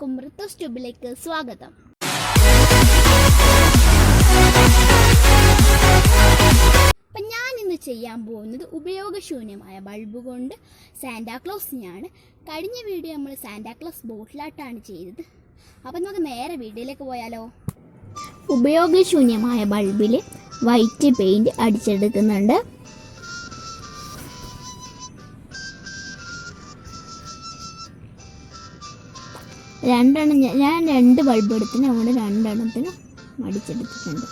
എല്ലാവർക്കും ഋത്തുസ് ട്യൂബിലേക്ക് സ്വാഗതം. അപ്പം ഞാൻ ഇന്ന് ചെയ്യാൻ പോകുന്നത് ഉപയോഗശൂന്യമായ ബൾബ് കൊണ്ട് സാന്റാക്ലോസിനെയാണ് കഴിഞ്ഞ വീഡിയോ നമ്മൾ സാന്റാക്ലോസ് ബോട്ടിലായിട്ടാണ് ചെയ്തത്. അപ്പം നമുക്ക് നേരെ വീഡിയോയിലേക്ക് പോയാലോ? ഉപയോഗശൂന്യമായ ബൾബിൽ വൈറ്റ് പെയിന്റ് അടിച്ചെടുക്കുന്നുണ്ട്. രണ്ടെണ്ണം ഞാൻ- രണ്ട് ബൾബ് എടുത്തിന് അതുകൊണ്ട് രണ്ടെണ്ണത്തിന് അടിച്ചെടുത്തിട്ടുണ്ട്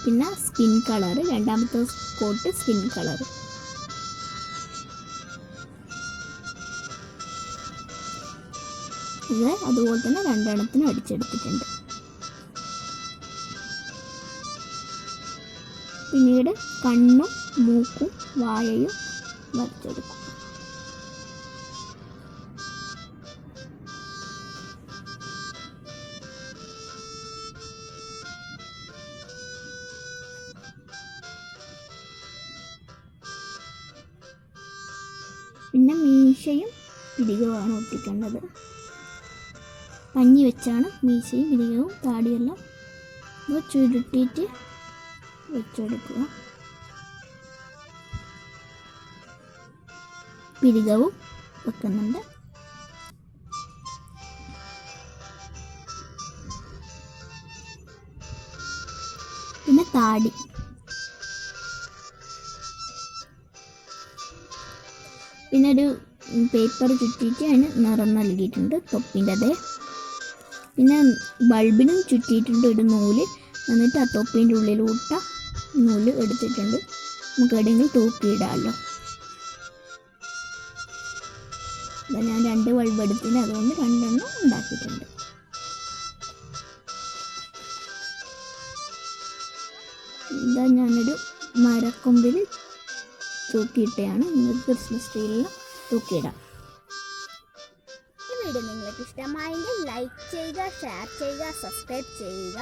പിന്നെ സ്കിൻ കളർ രണ്ടാമത്തെ കോട്ട് സ്കിൻ കളർ ഇത് അതുപോലെ തന്നെ രണ്ടെണ്ണത്തിന് അടിച്ചെടുത്തിട്ടുണ്ട് പിന്നീട് കണ്ണും മൂക്കും വായയും വരച്ചെടുക്കും. പിന്നെ മീശയും പിടികവുമാണ് ഒട്ടിക്കേണ്ടത്. പഞ്ഞി വെച്ചാണ് മീശയും പിടികവും താടിയെല്ലാം ഇത് ചുരുട്ടിയിട്ട് വെച്ചെടുക്കുക. പിടികവും വെക്കുന്നുണ്ട്. പിന്നെ താടി. പിന്നെ ഒരു പേപ്പർ ചുറ്റിയിട്ട് അതിന് നിറം നൽകിയിട്ടുണ്ട് തൊപ്പിന്റെ അതേ. പിന്നെ ബൾബിനും ചുറ്റിയിട്ടുണ്ട് ഒരു നൂൽ. എന്നിട്ട് ആ തൊപ്പിന്റെ ഉള്ളിലൂട്ട നൂൽ എടുത്തിട്ടുണ്ട്. നമുക്ക് എവിടെയെങ്കിലും തൂക്കിയിടാമല്ലോ അപ്പം ഞാൻ രണ്ട് ബൾബ് എടുത്തിന് അതുകൊണ്ട് രണ്ടെണ്ണം ഉണ്ടാക്കിയിട്ടുണ്ട്. ഇതാ ഞാനൊരു മരക്കൊമ്പിൽ തൂക്കിയിട്ടയാണ് നിങ്ങൾക്ക് ക്രിസ്മസ് ട്രീയിൽ തൂക്കിയിടാം. ഈ വീഡിയോ നിങ്ങൾക്ക് ഇഷ്ടമായെങ്കിൽ ലൈക്ക് ചെയ്യുക ഷെയർ ചെയ്യുക സബ്സ്ക്രൈബ് ചെയ്യുക.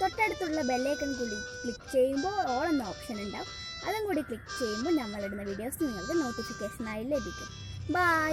തൊട്ടടുത്തുള്ള ബെല്ലൈക്കൺ കൂടി ക്ലിക്ക് ചെയ്യുമ്പോൾ ഓൾ എന്ന ഓപ്ഷൻ ഉണ്ടാവും. അതും കൂടി ക്ലിക്ക് ചെയ്യുമ്പോൾ നമ്മളിടുന്ന വീഡിയോസ് നിങ്ങൾക്ക് നോട്ടിഫിക്കേഷനായി ലഭിക്കും. ബൈ